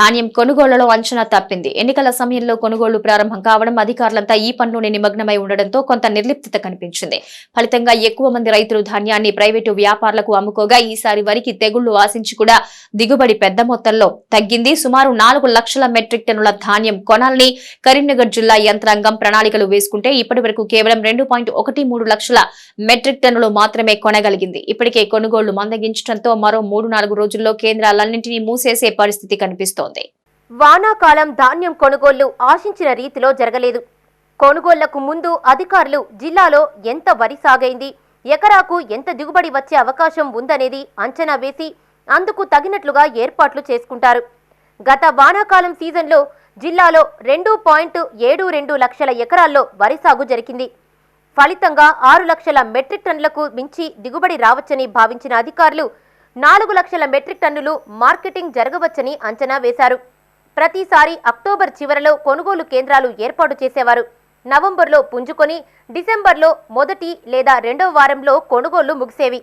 ధాన్యం కొనుగోళ్ళలో అంచనా తప్పింది. ఎన్నికల సమయంలో కొనుగోళ్ళు ప్రారంభం కావడం అధికారులంతా ఈ పనులోనే నిమగ్నమై ఉండడంతో కొంత నిర్లిప్తత కనిపించింది. ఫలితంగా ఎక్కువ మంది రైతులు ధాన్యాన్ని ప్రైవేటు వ్యాపారులకు అమ్ముకోగా ఈసారి వరికి తెగుళ్ళు ఆశించి కూడా దిగుబడి పెద్ద మొత్తంలో తగ్గింది. సుమారు నాలుగు లక్షల మెట్రిక్ టన్నుల ధాన్యం కొనాలని కరీంనగర్ జిల్లా యంత్రాంగం ప్రణాళికలు వేసుకుంటే ఇప్పటి వరకు కేవలం రెండు పాయింట్ ఒకటి మూడు లక్షల మెట్రిక్ టన్నులు మాత్రమే కొనగలిగింది. ఇప్పటికే కొనుగోళ్ళు మందగించడంతో మరో మూడు నాలుగు రోజుల్లో కేంద్రాలన్నింటినీ మూసేసే పరిస్థితి కనిపిస్తోంది. వానాకాలం ధాన్యం కొనుగోళ్ళు ఆశించిన రీతిలో జరగలేదు. కొనుగోళ్ళకు ముందు అధికారులు జిల్లాలో ఎంత వరి సాగైంది ఎకరాకు ఎంత దిగుబడి వచ్చే అవకాశం ఉందనేది అంచనా వేసి అందుకు తగినట్లుగా ఏర్పాట్లు చేసుకుంటారు. గత వానాకాలం సీజన్లో జిల్లాలో రెండు పాయింట్ ఏడు రెండు లక్షల ఎకరాల్లో వరి సాగు జరిగింది. ఫలితంగా ఆరు లక్షల మెట్రిక్ టన్నులకు మించి దిగుబడి రావచ్చని భావించిన అధికారులు నాలుగు లక్షల మెట్రిక్ టన్నులు మార్కెటింగ్ జరగవచ్చని అంచనా వేశారు. ప్రతిసారి అక్టోబర్ చివరలో కొనుగోలు కేంద్రాలు ఏర్పాటు చేసేవారు. నవంబర్లో పుంజుకొని డిసెంబర్లో మొదటి లేదా రెండవ వారంలో కొనుగోళ్ళు ముగిసేవి.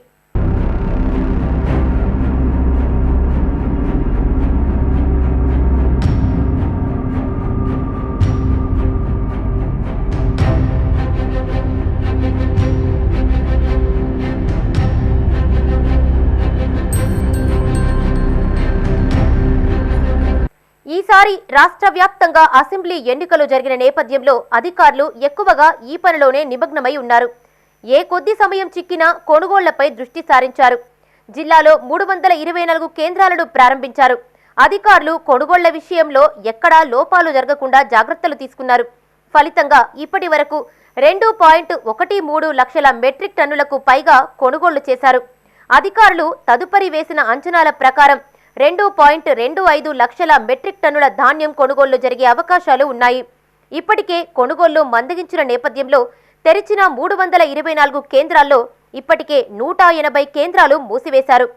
ఈసారి రాష్ట్ర వ్యాప్తంగా అసెంబ్లీ ఎన్నికలు జరిగిన నేపథ్యంలో అధికారులు ఎక్కువగా ఈ పనిలోనే నిమగ్నమై ఉన్నారు. ఏ కొద్ది సమయం చిక్కినా కొనుగోళ్ళపై దృష్టి సారించారు. జిల్లాలో మూడు వందల ఇరవై నాలుగు కేంద్రాలను ప్రారంభించారు. అధికారులు కొనుగోళ్ళ విషయంలో ఎక్కడా లోపాలు జరగకుండా జాగ్రత్తలు తీసుకున్నారు. ఫలితంగా ఇప్పటి వరకు రెండు పాయింట్ ఒకటి మూడు లక్షల మెట్రిక్ టన్నులకు పైగా కొనుగోళ్ళు చేశారు. అధికారులు తదుపరి వేసిన అంచనాల ప్రకారం రెండు పాయింట్ రెండు ఐదు లక్షల మెట్రిక్ టన్నుల ధాన్యం కొనుగోళ్ళు జరిగే అవకాశాలు ఉన్నాయి. ఇప్పటికే కొనుగోళ్ళు మందగించిన నేపథ్యంలో తెరిచిన మూడు వందల ఇరవై నాలుగు కేంద్రాల్లో ఇప్పటికే నూట ఎనభై కేంద్రాలు మూసివేశారు.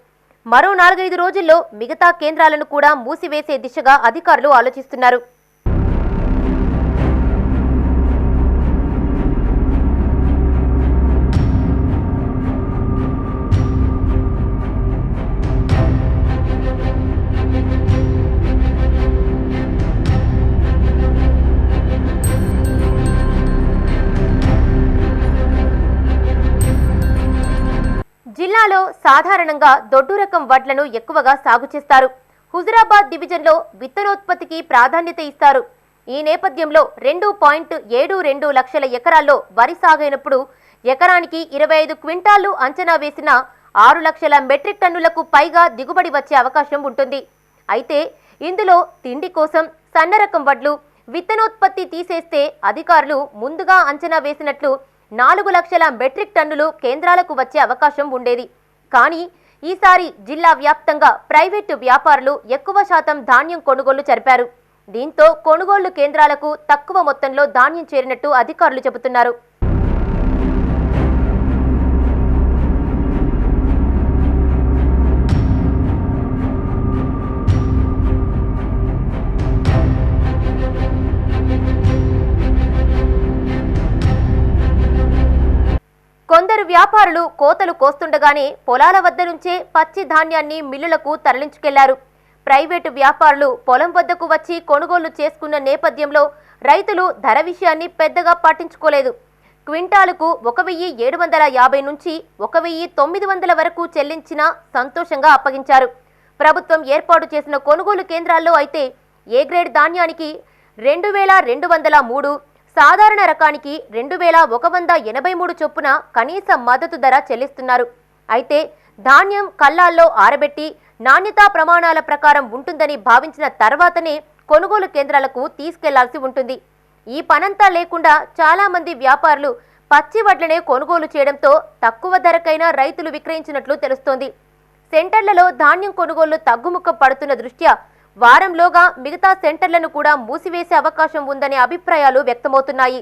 మరో నాలుగైదు రోజుల్లో మిగతా కేంద్రాలను కూడా మూసివేసే దిశగా అధికారులు ఆలోచిస్తున్నారు. జిల్లాలో సాధారణంగా దొడ్డు రకం వడ్లను ఎక్కువగా సాగు చేస్తారు. హుజురాబాద్ డివిజన్లో విత్తనోత్పత్తికి ప్రాధాన్యత ఇస్తారు. ఈ నేపథ్యంలో రెండు పాయింట్ ఏడు రెండు లక్షల ఎకరాల్లో వరి సాగైనప్పుడు ఎకరానికి ఇరవై ఐదు క్వింటాళ్ళు అంచనా వేసిన ఆరు లక్షల మెట్రిక్ టన్నులకు పైగా దిగుబడి వచ్చే అవకాశం ఉంటుంది. అయితే ఇందులో తిండి కోసం సన్న రకం వడ్లు విత్తనోత్పత్తి తీసేస్తే అధికారులు ముందుగా అంచనా వేసినట్లు నాలుగు లక్షల మెట్రిక్ టన్నులు కేంద్రాలకు వచ్చే అవకాశం ఉండేది. కానీ ఈసారి జిల్లా వ్యాప్తంగా ప్రైవేటు వ్యాపారులు ఎక్కువ శాతం ధాన్యం కొనుగోలు జరిపారు. దీంతో కొనుగోళ్ళు కేంద్రాలకు తక్కువ మొత్తంలో ధాన్యం చేరినట్టు అధికారులు చెబుతున్నారు. వ్యాపారులు కోతలు కోస్తుండగానే పొలాల వద్ద నుంచే పచ్చి ధాన్యాన్ని మిల్లులకు తరలించుకెళ్ళారు. ప్రైవేటు వ్యాపారులు పొలం వద్దకు వచ్చి కొనుగోలు చేసుకున్న నేపథ్యంలో రైతులు ధర విషయాన్ని పెద్దగా పట్టించుకోలేదు. క్వింటాలుకు ఒక వెయ్యి ఏడు వందల యాభై నుంచి ఒక వెయ్యి తొమ్మిది వందల వరకు చెల్లించినా సంతోషంగా అప్పగించారు. ప్రభుత్వం ఏర్పాటు చేసిన కొనుగోలు కేంద్రాల్లో అయితే ఏ గ్రేడ్ ధాన్యానికి రెండు వేల రెండు వందల మూడు సాధారణ రకానికి రెండు వేల ఒక వంద ఎనభై మూడు చొప్పున కనీస మద్దతు ధర చెల్లిస్తున్నారు. అయితే ధాన్యం కల్లాల్లో ఆరబెట్టి నాణ్యతా ప్రమాణాల ప్రకారం ఉంటుందని భావించిన తర్వాతనే కొనుగోలు కేంద్రాలకు తీసుకెళ్ళాల్సి ఉంటుంది. ఈ పనంతా లేకుండా చాలామంది వ్యాపారులు పచ్చి వడ్లనే కొనుగోలు చేయడంతో తక్కువ ధరకైనా రైతులు విక్రయించినట్లు తెలుస్తోంది. సెంటర్లలో ధాన్యం కొనుగోళ్ళు తగ్గుముఖం పడుతున్న దృష్ట్యా వారంలోగా మిగతా సెంటర్లను కూడా మూసివేసే అవకాశం ఉందనే అభిప్రాయాలు వ్యక్తమవుతున్నాయి.